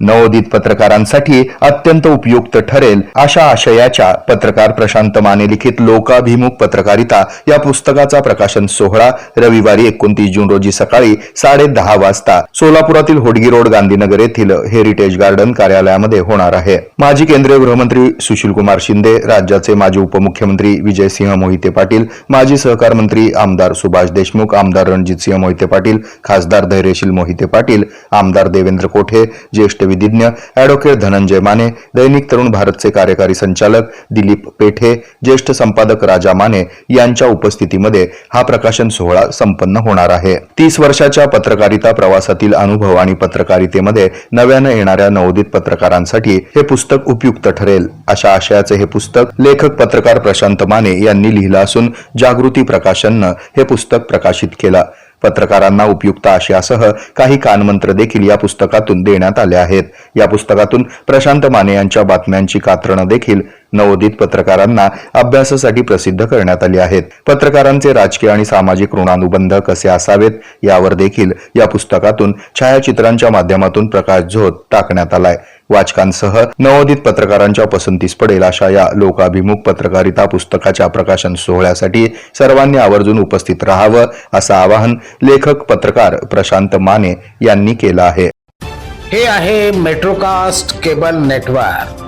नवोदित पत्रकारांसाठी अत्यंत उपयुक्त ठरेल अशा आशयाच्या पत्रकार प्रशांत माने लिखित लोकाभिमुख पत्रकारिता या पुस्तकाचा प्रकाशन सोहळा रविवारी एकोणतीस जून रोजी सकाळी साडे दहा वाजता सोलापुरातील होडगी रोड गांधीनगर येथील हेरिटेज गार्डन कार्यालयामध्ये होणार आहे. माजी केंद्रीय गृहमंत्री सुशीलकुमार शिंदे राज्याचे माजी उपमुख्यमंत्री विजयसिंह मोहिते पाटील माजी सहकार मंत्री आमदार सुभाष देशमुख आमदार रणजितसिंह मोहिते पाटील खासदार धैर्यशील मोहिते पाटील आमदार देवेंद्र कोठे ज्येष्ठ विधिज्ञ अॅडव्होकेट धनंजय माने दैनिक तरुण भारतचे कार्यकारी संचालक दिलीप पेठे ज्येष्ठ संपादक राजा माने यांच्या उपस्थितीमध्ये हा प्रकाशन सोहळा संपन्न होणार आहे. तीस वर्षाच्या पत्रकारिता प्रवासातील अनुभव आणि पत्रकारितेमध्ये नव्यानं येणाऱ्या नवोदित पत्रकारांसाठी हे पुस्तक उपयुक्त ठरेल. अशा आशयाचे हे पुस्तक लेखक पत्रकार प्रशांत माने यांनी लिहिलं असून जागृती प्रकाशननं हे पुस्तक प्रकाशित केलं. पत्रकारांना उपयुक्त आशयासह काही कानमंत्र देखील या पुस्तकातून देण्यात आले आहेत. या पुस्तकातून प्रशांत माने यांच्या बातम्यांची कात्रणं देखील नवोदित पत्रकारांना अभ्यासासाठी प्रसिद्ध करण्यात आली आहेत. पत्रकारांचे राजकीय आणि सामाजिक ऋणानुबंध कसे असावेत यावर देखील या पुस्तकातून छायाचित्रांच्या माध्यमातून प्रकाश झोत टाकण्यात आलाय. वाचकांसह नवोदित पत्रकारांच्या पसंतीस पडेल अशा या लोकाभिमुख पत्रकारिता पुस्तकाच्या प्रकाशन सोहळ्यासाठी सर्वांनी आवर्जून उपस्थित राहावं असं आवाहन लेखक पत्रकार प्रशांत माने यांनी केलं आहे. हे आहे मेट्रोकास्ट केबल नेटवर्क.